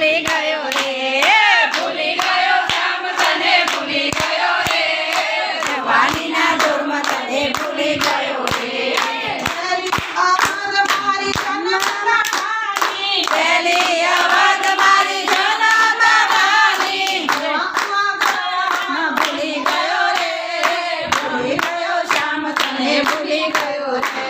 ભૂલી ગયો રે ભૂલી ગયો શ્યામ તને ભૂલી ગયો રે જવાનીના જોરમાં તને ભૂલી ગયો રે પહેલી અવાજ મારી જનમ બાબાની માં ભૂલી ગયો રે ભૂલી ગયો શ્યામ તને ભૂલી ગયો રે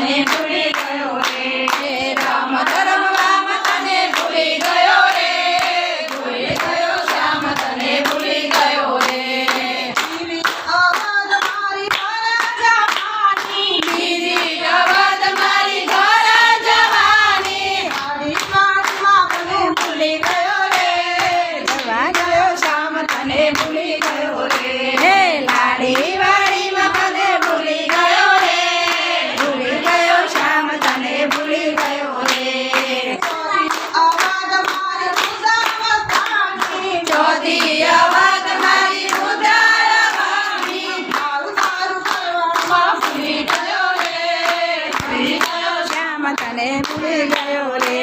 તને ભૂલી ગયો રે. રામ ધર્મ રામ તને ભૂલી ગયો રે. ભૂલી ગયો શ્યામ તને ભૂલી ગયો રે. બીજી અવાજ મારી ઘર જવાની ભૂલી ગયો રે. જવા ગયો શ્યામ તને શ્યામ તને ભૂલી ગયો રે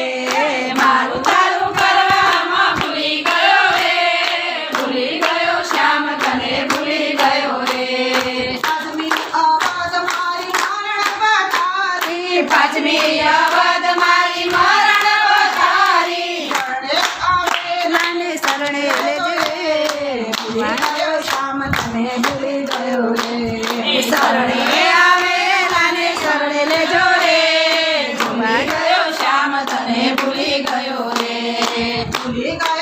મારું તારું કરવામાં ભૂલી ગયો રે ભૂલી ગયો શ્યામ તને ભૂલી ગયો રે. પાંચમી અવાજ મારી મરણ વધારી નાને શરણે લેજે. ભૂલી ગયો શ્યામ તને ભૂલી ગયો રે. શરણે ગયો રે ભૂલી ગયો